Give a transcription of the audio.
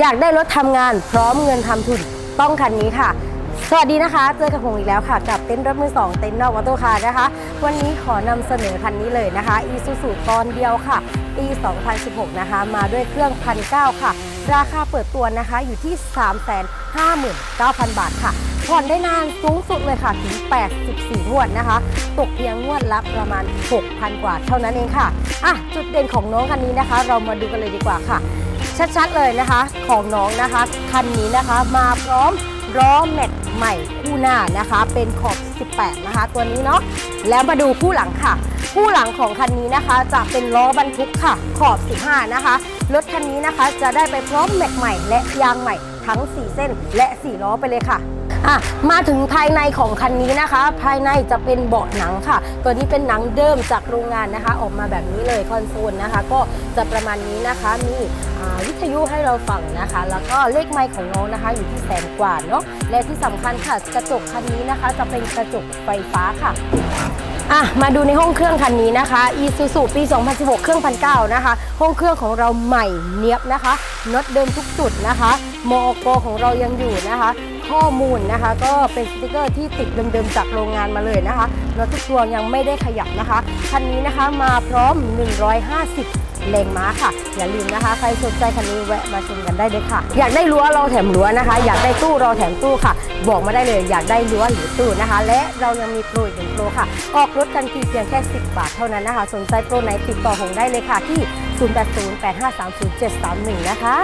อยากได้รถทำงานพร้อมเงินทำทุนต้องคันนี้ค่ะ สวัสดีนะคะ เจอกับผมอีกแล้วค่ะ กับเต็นท์รถมือสองเต็นท์นอกออโตคาร์นะคะ วันนี้ขอนำเสนอคันนี้เลยนะคะ อีซูซูตอนเดียวค่ะ ปี 2016 นะคะ มาด้วยเครื่องพันเค่ะ ราคาเปิดตัวนะคะอยู่ที่ 359,000 บาทค่ะผ่อนได้นานสูงสุดเลยค่ะถึง 84 งวดนะคะ ตกเพียงงวดละประมาณ 6,000 กว่าเท่านั้นเองค่ะอะ จุดเด่นของน้องคันนี้นะคะ เรามาดูกันเลยดีกว่าค่ะ ชัดๆเลยนะคะของน้องนะคะ คันนี้นะคะมาพร้อมล้อแม็กใหม่คู่หน้านะคะ เป็นขอบ 18 นะคะ ตัวนี้เนาะแล้วมาดูคู่หลังค่ะ คู่หลังของคันนี้นะคะ จะเป็นล้อบรรทุกค่ะ ขอบ 15 นะคะรถคันนี้นะคะจะได้ไปพร้อมแม็กใหม่ และยางใหม่ทั้ง 4 เส้น และ 4 ล้อไปเลยค่ะ อะมาถึงภายในของคันนี้นะคะ ภายในจะเป็นเบาะหนังค่ะ ตัวนี้เป็นหนังเดิมจากโรงงานนะคะ ออกมาแบบนี้เลยคอนโซลนะคะ ก็จะประมาณนี้นะคะมีวิทยุให้เราฟังนะคะ แล้วก็เลขไมค์ของน้องนะคะ อยู่ที่แสนกว่าเนาะและที่สำคัญค่ะกระจกคันนี้นะคะ จะเป็นกระจกไฟฟ้าค่ะอะ มาดูในห้องเครื่องคันนี้นะคะ Isuzu ปี 2016 เครื่องพันเนะคะ ห้องเครื่องของเราใหม่เนียบนะคะน็อตเดิมทุกจุดนะคะ มอกของเรายังอยู่นะคะ ข้อมูลนะคะ ก็เป็นสติกเกอร์ที่ติดเดิมๆจากโรงงานมาเลยนะคะน็อตทุกตัวยังไม่ได้ขยับนะคะคันนี้นะคะมาพร้อม 150แรงม้าค่ะ อย่าลืมนะคะ ใครสนใจคันนี้แวะมาชมกันได้เลยค่ะ อยากได้รั้วเราแถมรั้วนะคะ อยากได้ตู้เราแถมตู้ค่ะ บอกมาได้เลย อยากได้รั้วหรือตู้นะคะ และเรายังมีโปรอีกหนึ่งโปรค่ะ ออกรถกันทีเพียงแค่ 10 บาทเท่านั้นนะคะ สนใจโปรไหนติดต่อหงได้เลยค่ะที่ 0808530731 นะคะ